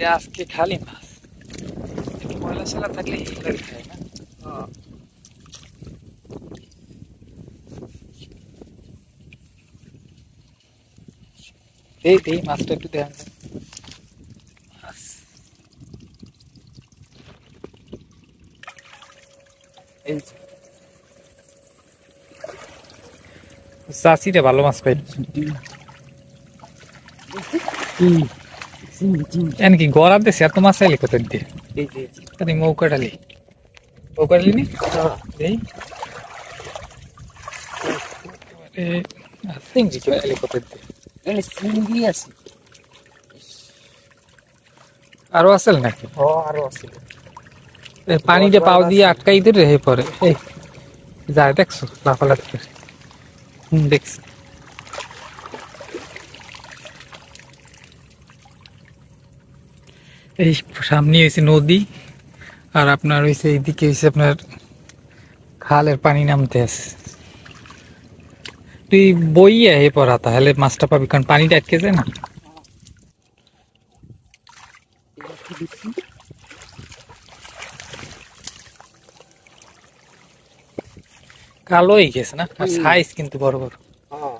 যে আজকে খালি মাছ। একটু ময়লা সালা থাকলে হিলারি খায় না? এই এই মাছটা একটু দেখান। চাষিটা ভালো মাছ পাই এন কি গড়া দেশে মাছ আইলে কত দিয়ে এই যে এই মৌকা ডালি মৌকা ডালি নি এই সিঙ্গি চলে কত দিয়ে আছে। আরও আসল নাকি? ও আরও আছে। পানিটা পাও দিয়ে আটকাই দিলে হে পরে। এই যায় দেখছ লাফালাফি দেখছি। এই সামনে হয়েছে নদী আর আপনার হয়েছে এইদিকে হয়েছে আপনার খালের পানি নামতে আছে। তুই বইয়া হে পড়া তাহলে মাছটা পাবি কারণ পানিটা আটকে যায় না? এটা কালো হয়ে গেছে না? আর সাইজ কিন্তু বড় বড়। হ্যাঁ।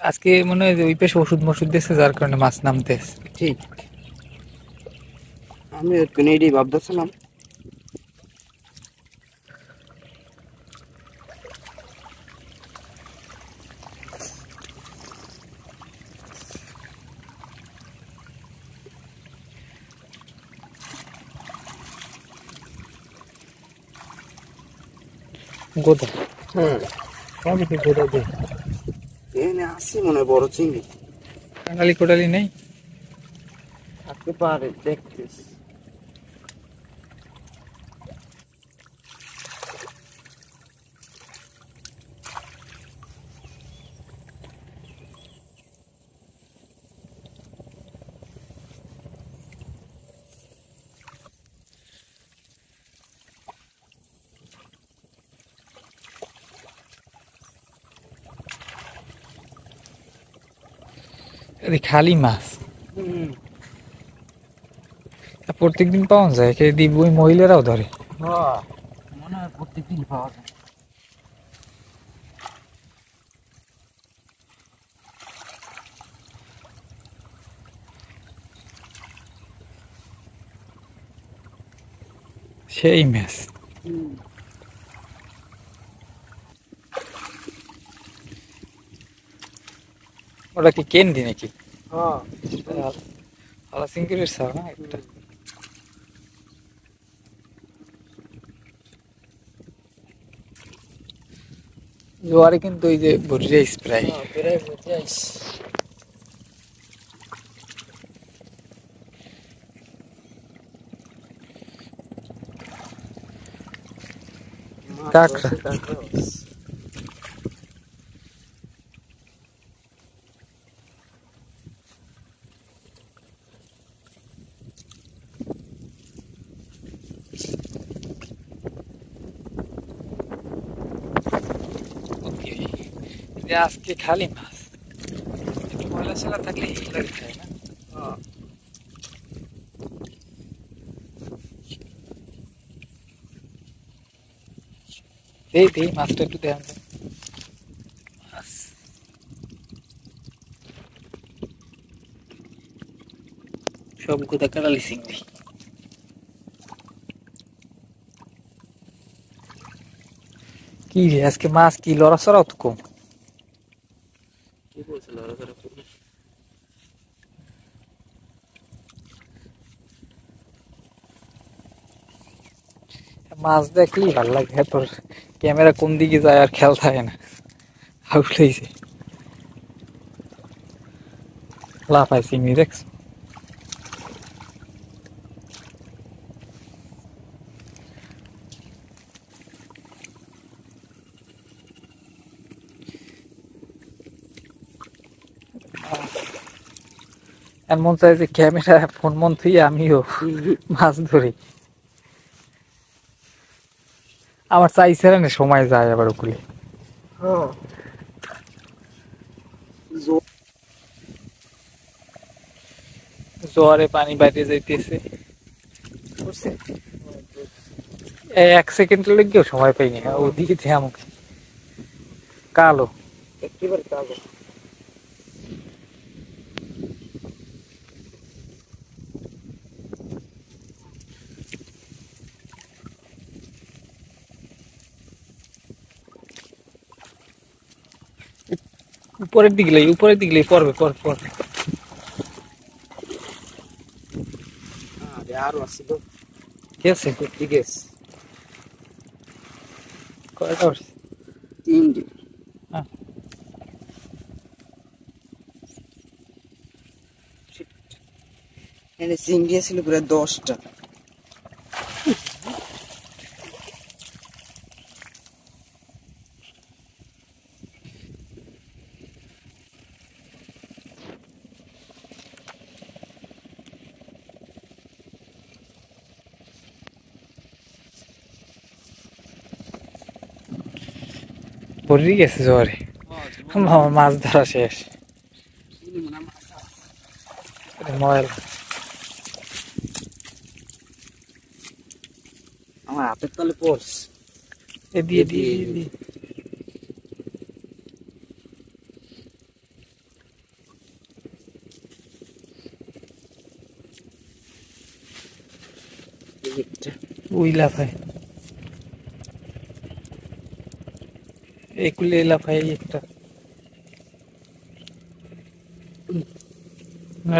আজকে মনে হয় যে ওই পাশে ওষুধ মষুধ দিয়েছে যার কারণে মাছ নামতে ঠিক। আমি ওখানে এটাই ভাবতেছিলাম। গোদা। হ্যাঁ। সবই তো গোদা দে এখানে আসি মনে বড় চিংড়ি। কোটালি নেই? থাকতে পারে দেখতেছি। খালি মাছ। প্রত্যেকদিন পাওয়া যায়, কে দিব ওই মহিলারাও ধরে। প্রত্যেকদিন পাওয়া যায় সেই মাছ। ওটা কি কেন্দি নাকি? হ্যাঁ। আলা সিঙ্গিরের সার না একটা? জোয়ারে কিন্তু ওই যে ভরিয়ে স্প্রাই হ্যাঁ বেড়াই কাঁকড়া। যে আজকে খালি মাছ। একটু ময়লা সালা থাকলে হিলারি খায় না? এই এই মাছটা একটু দেখান তো। মাছ সব গোদা কাটালি চিংড়ি। কি রে, আজকে মাছ কি লড়াচড়াও তো কম? মাছ দেখলেই ভালো লাগে তোর ক্যামেরা কোন দিকে যায় আর খেয়াল থাকে না। আউট হয়েছে লাফাই চিংড়ি দেখছ? এমন চাই যে ক্যামেরা ফোন মন থুই আমিও মাছ ধরি। আমার চাইছে না সময় যায় আবার ওগুলি। হ্যাঁ। জোয়ারে পানি বাইরে যাইতেছে। এক সেকেন্ড লেগেও সময় পাইনি ওদিকে আমাকে। কালো। একেবারে কালো। উপরের দিকে লাই উপরের দিকে লাই পড়বে পড়বে পড়বে। আরে আছে তো। ঠিক আছে? ঠিক আছে কয়টা উঠছে? তিনটে। হ্যাঁ। ছিল প্রায় দশটা। পড়ে গেছে জোয়ারে আমার মাছ ধরা শেষ। ময়লা। আমার হাতের তলে পড়ছে। এ দিয়ে দিয়ে দিয়ে। উইলা ভাই এলা ভাই একটা।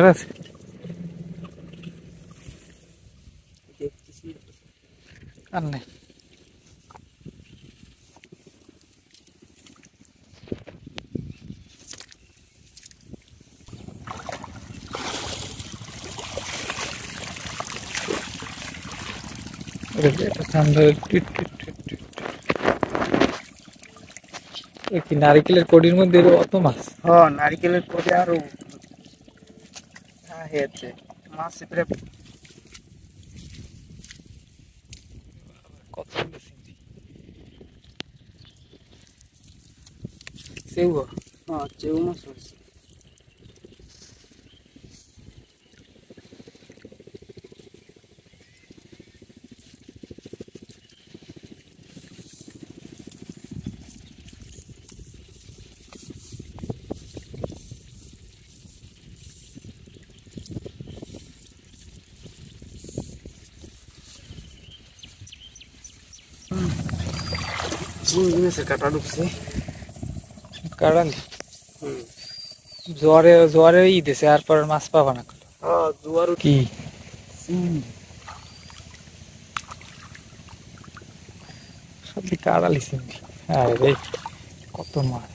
আছে? দেখতেছি আর নাই। কি নারকেলের কড়ির মধ্যে অত মাছ? হ্যাঁ নারকেলের পরে আরও হ্যাঁ হয়েছে। মাছ প্রায় কত সেউ হ্যাঁ সেউ মাছ হয়েছে। চিংড়ি মাছের কাটা ঢুকছে। কারণ জোয়ারে জোয়ারে ই দিছে আর পর মাছ পাবা না। হ্যাঁ জোয়ার কি? সব দিকে আড়ালি চিংড়ি আরে কত মাছ।